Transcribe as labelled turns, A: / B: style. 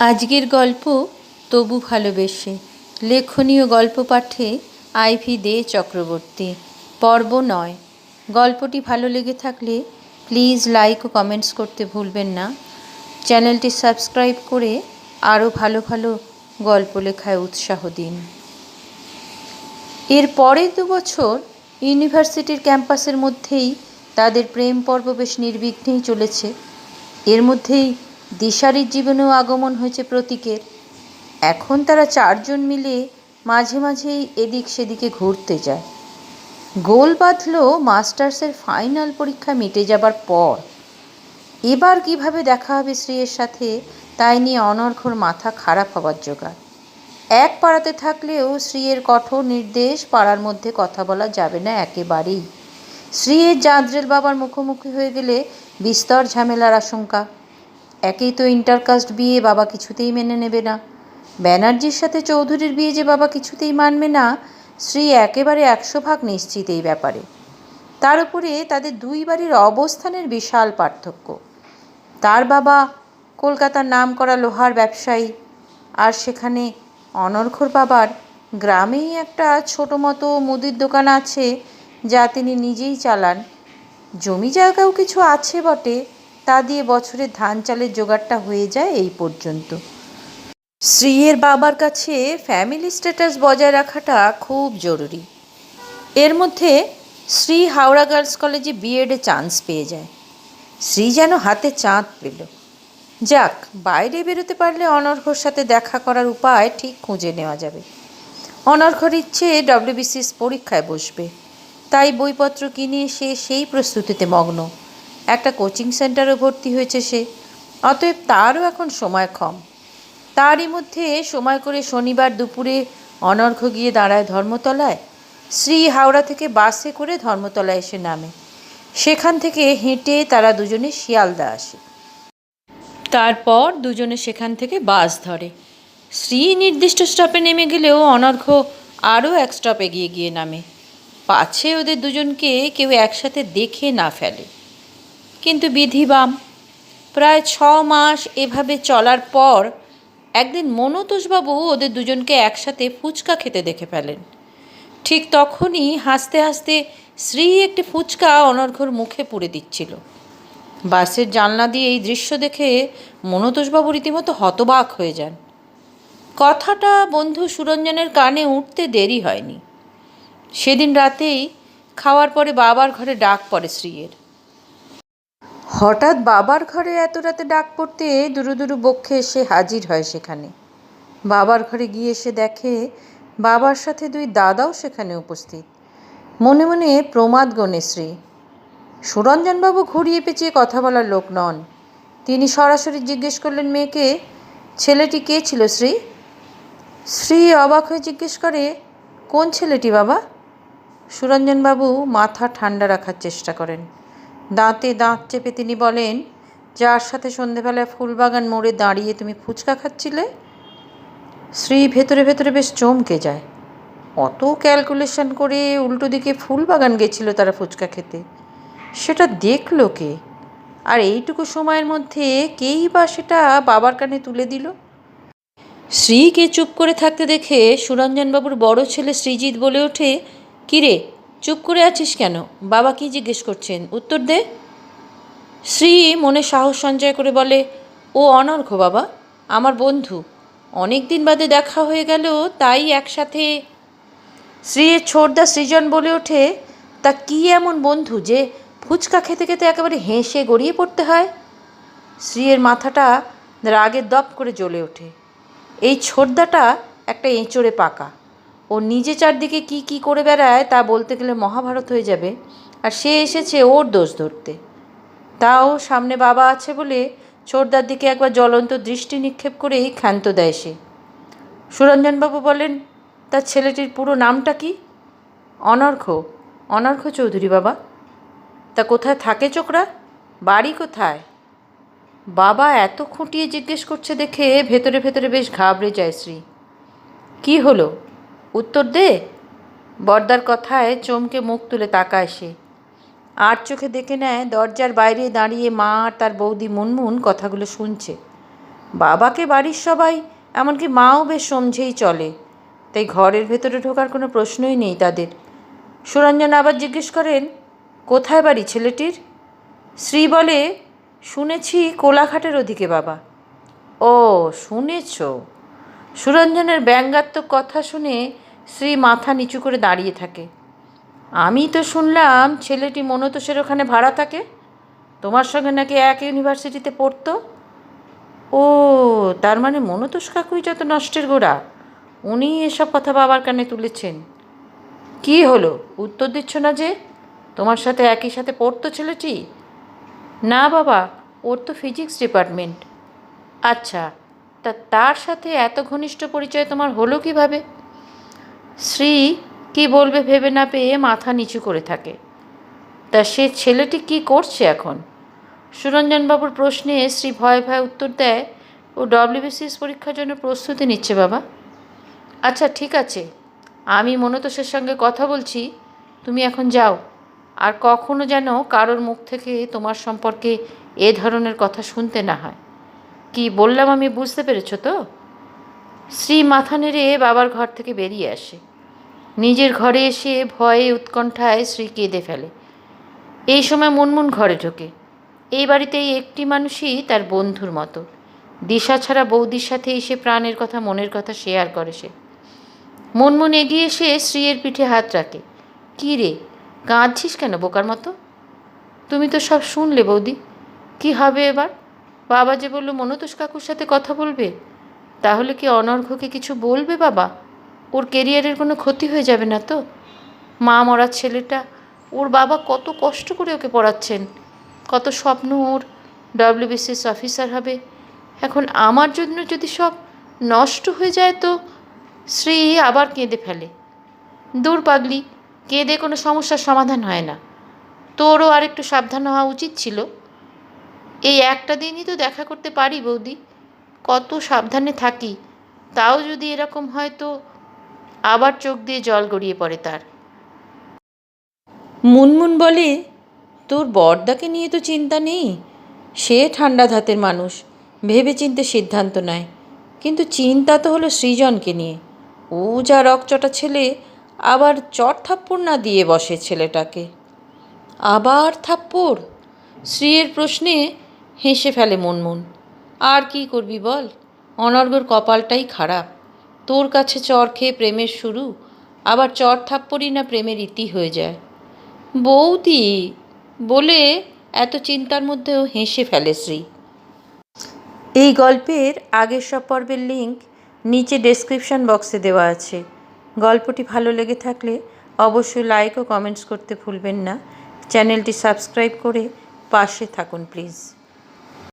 A: আজকের গল্প তবু ভালোবেসে। লেখনীয় গল্প পাঠে আইভি দে চক্রবর্তী, পর্ব নয়। গল্পটি ভালো লেগে থাকলে প্লিজ লাইক ও কমেন্টস করতে ভুলবেন না। চ্যানেলটি সাবস্ক্রাইব করে আরও ভালো ভালো গল্প লেখায় উৎসাহ দিন। এর পরের দু বছর ইউনিভার্সিটির ক্যাম্পাসের মধ্যেই তাদের প্রেম পর্ব বেশ নির্বিঘ্নেই চলেছে। এর মধ্যেই দিশারির জীবনেও আগমন হয়েছে প্রতীকের। এখন তারা চারজন মিলে মাঝে মাঝেই এদিক সেদিকে ঘুরতে যায়। গোল বাঁধল মাস্টার্সের ফাইনাল পরীক্ষা মিটে যাবার পর। এবার কীভাবে দেখা হবে শ্রীয়ের সাথে, তাই নিয়ে অনর্ঘর মাথা খারাপ হবার জোগাড়। এক পাড়াতে থাকলেও শ্রীয়ের কঠোর নির্দেশ পাড়ার মধ্যে কথা বলা যাবে না একেবারেই। শ্রীয়ের জাদ্রেল বাবার মুখোমুখি হয়ে গেলে বিস্তর ঝামেলার আশঙ্কা। একেই তো ইন্টারকাস্ট বিয়ে বাবা কিছুতেই মেনে নেবে না। ব্যানার্জির সাথে চৌধুরীর বিয়ে যে বাবা কিছুতেই মানবে না শ্রী একেবারে একশো ভাগ নিশ্চিত এই ব্যাপারে। তার উপরে তাদের দুই বাড়ির অবস্থানের বিশাল পার্থক্য। তার বাবা কলকাতার নাম করা লোহার ব্যবসায়ী, আর সেখানে অনর্ঘর বাবার গ্রামেই একটা ছোটো মতো মুদির দোকান আছে, যা তিনি নিজেই চালান। জমি জায়গাও কিছু আছে বটে তা দিয়ে বছরে ধান চালের জোগাড়টা হয়ে যায় এই পর্যন্ত। শ্রীয়ের বাবার কাছে ফ্যামিলি স্ট্যাটাস বজায় রাখাটা খুব জরুরি। এর মধ্যে শ্রী হাওড়া গার্লস কলেজে বিএডে চান্স পেয়ে যায়। শ্রী যেন হাতে চাঁদ পেল। যাক, বাইরে বেরোতে পারলে অনর্ঘর সাথে দেখা করার উপায় ঠিক খুঁজে নেওয়া যাবে। অনর্ঘর ইচ্ছে ডব্লিউবিসিএস পরীক্ষায় বসবে। তাই বইপত্র কিনে সে সেই প্রস্তুতিতে মগ্ন। একটা কোচিং সেন্টারও ভর্তি হয়েছে সে। অতএব তারও এখন সময় কম। তারই মধ্যে সময় করে শনিবার দুপুরে অনর্ঘ গিয়ে দাঁড়ায় ধর্মতলায়। শ্রী হাওড়া থেকে বাসে করে ধর্মতলায় এসে নামে। সেখান থেকে হেঁটে তারা দুজনে শিয়ালদা আসে। তারপর দুজনে সেখান থেকে বাস ধরে। শ্রী নির্দিষ্ট স্টপে নেমে গেলেও অনর্ঘ আরও এক স্টপ এগিয়ে গিয়ে নামে। পাছে ওদের দুজনকে কেউ একসাথে দেখে না ফেলে। কিন্তু বিধিবাম, প্রায় ছ মাস এভাবে চলার পর একদিন মনতোষবাবু ওদের দুজনকে একসাথে ফুচকা খেতে দেখে ফেলেন। ঠিক তখনই হাসতে হাসতে শ্রী একটি ফুচকা অনর্ঘর মুখে পুড়ে দিচ্ছিল। বাসের জানলা দিয়ে এই দৃশ্য দেখে মনতোষবাবু রীতিমতো হতবাক হয়ে যান। কথাটা বন্ধু সুরঞ্জনের কানে উঠতে দেরি হয়নি। সেদিন রাতেই খাওয়ার পরে বাবার ঘরে ডাক পড়ে শ্রীয়ের হঠাৎ বাবার ঘরে এত রাতে ডাক পড়তে দুরু দুরু বক্ষে এসে হাজির হয় সেখানে। বাবার ঘরে গিয়ে এসে দেখে বাবার সাথে দুই দাদাও সেখানে উপস্থিত। মনে মনে প্রমাদ গণেশ্রী সুরঞ্জনবাবু ঘুরিয়ে পেঁচিয়ে কথা বলার লোক নন। তিনি সরাসরি জিজ্ঞেস করলেন, মেয়েকে, ছেলেটি কে ছিল শ্রী? শ্রী অবাক হয়ে জিজ্ঞেস করে, কোন ছেলেটি বাবা? সুরঞ্জনবাবু মাথা ঠান্ডা রাখার চেষ্টা করেন। দাঁতে দাঁত চেপে তিনি বলেন, যার সাথে সন্ধেবেলায় ফুলবাগান মোড়ে দাঁড়িয়ে তুমি ফুচকা খাচ্ছিলে? শ্রী ভেতরে ভেতরে বেশ চমকে যায়। অত ক্যালকুলেশন করে উল্টো দিকে ফুলবাগান গেছিল তারা ফুচকা খেতে। সেটা দেখল কে? আর এইটুকু সময়ের মধ্যে কেই বা সেটা বাবার কানে তুলে দিল? শ্রীকে চুপ করে থাকতে দেখে সুরঞ্জনবাবুর বড় ছেলে শ্রীজিৎ বলে ওঠে, কিরে চুপ করে আছিস কেন? বাবা কি জিজ্ঞেস করছেন? উত্তর দে। শ্রী মনে সাহস সঞ্চয় করে বলে, ও অনর্ঘ বাবা, আমার বন্ধু। অনেক দিন বাদে দেখা হয়ে গেল, তাই একসাথে শ্রীয়ের ছোটদা সৃজন বলে ওঠে, তা কি এমন বন্ধু যে ফুচকা খেতে খেতে একেবারে হেসে গড়িয়ে পড়তে হয়? শ্রীয়ের মাথাটা রাগে দপ করে জ্বলে ওঠে। এই ছোটদাটা একটা এঁচড়ে পাকা। ও নিজে চারদিকে কি কি করে বেড়ায় তা বলতে গেলে মহাভারত হয়ে যাবে। আর সে এসেছে ওর দোষ ধরতে। তাও সামনে বাবা আছে বলে ছোটদার দিকে একবার জ্বলন্ত দৃষ্টি নিক্ষেপ করেই ক্ষান্ত দেয় সে। সুরঞ্জনবাবু বলেন, তার ছেলেটির পুরো নামটা কি? অনর্ঘ অনর্ঘ চৌধুরী বাবা। তা কোথায় থাকে চোকরা বাড়ি কোথায়? বাবা এত খুঁটিয়ে জিজ্ঞেস করছে দেখে ভেতরে ভেতরে বেশ ঘাবড়ে যায় শ্রী। কি হলো? উত্তর দে। বর্দার কথায় চমকে মুখ তুলে তাকায় সে। আর চোখে দেখে নেয়, দরজার বাইরে দাঁড়িয়ে মা আর তার বৌদি মুনমুন কথাগুলো শুনছে। বাবাকে বাড়ির সবাই, এমনকি মাও বেশ সমঝেই চলে। তাই ঘরের ভেতরে ঢোকার কোনো প্রশ্নই নেই তাদের। সুরঞ্জন আবার জিজ্ঞেস করেন, কোথায় বাড়ি ছেলেটির? শ্রী বলে, শুনেছি কোলাঘাটের ওদিকে, বাবা। ও, শুনেছ? সুরঞ্জনের ব্যঙ্গাত্মক কথা শুনে শ্রী মাথা নিচু করে দাঁড়িয়ে থাকে। আমি তো শুনলাম ছেলেটি মনতোষের ওখানে ভাড়া থাকে। তোমার সঙ্গে নাকি এক ইউনিভার্সিটিতে পড়তো? ও, তার মানে মনতোষ কাকুই যত নষ্টের গোড়া। উনি এসব কথা বাবার কানে তুলেছেন। কি হলো? উত্তর দিচ্ছ না যে? তোমার সাথে একই সাথে পড়তো ছেলেটি? না বাবা, ওর তো ফিজিক্স ডিপার্টমেন্ট। আচ্ছা তা তার সাথে এত ঘনিষ্ঠ পরিচয় তোমার হলো কীভাবে? শ্রী কি বলবে ভেবে না পেয়ে মাথা নিচু করে থাকে। তা সে ছেলেটি কি করছে এখন? সুরঞ্জনবাবুর প্রশ্নে শ্রী ভয়ে ভয়ে উত্তর দেয়, ও ডব্লিউবিসিএস পরীক্ষার জন্য প্রস্তুতি নিচ্ছে বাবা। আচ্ছা ঠিক আছে। আমি মনতোষের সঙ্গে কথা বলছি। তুমি এখন যাও। আর কখনো যেন কারোর মুখ থেকে তোমার সম্পর্কে এ ধরনের কথা শুনতে না হয়। কি বললাম আমি বুঝতে পেরেছ তো? শ্রী মাথা নেড়ে বাবার ঘর থেকে বেরিয়ে আসে। নিজের ঘরে এসে ভয়ে উৎকণ্ঠায় শ্রী কেঁদে ফেলে। এই সময় মুনমুন ঘরে ঢোকে। এই বাড়িতে এই একটি মানুষই তার বন্ধুর মতো। দিশা ছাড়া বৌদির সাথে এসে প্রাণের কথা, মনের কথা শেয়ার করে সে। মুনমুন এগিয়ে এসে শ্রীয়ের পিঠে হাত রাখে। কী রে, কাঁদছিস কেন বোকার মতো? তুমি তো সব শুনলে বৌদি। কি হবে এবার? বাবা যে বলল, মনতোষ কাকুর সাথে কথা বলবে? তাহলে কি অনর্ঘকে কিছু বলবে বাবা? ওর কেরিয়ারের কোনো ক্ষতি হয়ে যাবে না তো? মা মরার ছেলেটা, ওর বাবা কত কষ্ট করে ওকে পড়াচ্ছেন। কত স্বপ্ন ওর ডব্লিউবিসিএস অফিসার হবে। এখন আমার জন্য যদি সব নষ্ট হয়ে যায় তো শ্রী আবার কেঁদে ফেলে। দূর পাগলি, কেঁদে কোনো সমস্যার সমাধান হয় না। তোরও আর একটু সাবধান হওয়া উচিত ছিল। এই একটা দিনই তো দেখা করতে পারি বৌদি। কত সাবধানে থাকি, তাও যদি এরকম হয় তো আবার চোখ দিয়ে জল গড়িয়ে পড়ে তার। মুনমুন বলে, তোর বরদাকে নিয়ে তো চিন্তা নেই, সে ঠান্ডা ধাতের মানুষ ভেবে চিনতে সিদ্ধান্ত নেয়। কিন্তু চিন্তা তো হলো সৃজনকে নিয়ে। ও যা রকচটা ছেলে, আবার চট থাপ্পড় না দিয়ে বসে ছেলেটাকে। আবার থাপ্পড়? শ্রীয়ের প্রশ্নে হেসে ফেলে মনমুন। আর কি করবি বল? অনর্গর কপালটাই খারাপ। তোর কাছে চর খেয়ে প্রেমের শুরু, আবার চর থাপ্পড়ই না প্রেমের ইতি হয়ে যায়। বৌদি, বলে এত চিন্তার মধ্যেও হেসে ফেলে শ্রী। এই গল্পের আগের সব পর্বের লিঙ্ক নিচে ডেসক্রিপশন বক্সে দেওয়া আছে। গল্পটি ভালো লেগে থাকলে অবশ্যই লাইক ও কমেন্টস করতে ভুলবেন না। চ্যানেলটি সাবস্ক্রাইব করে পাশে থাকুন, প্লিজ।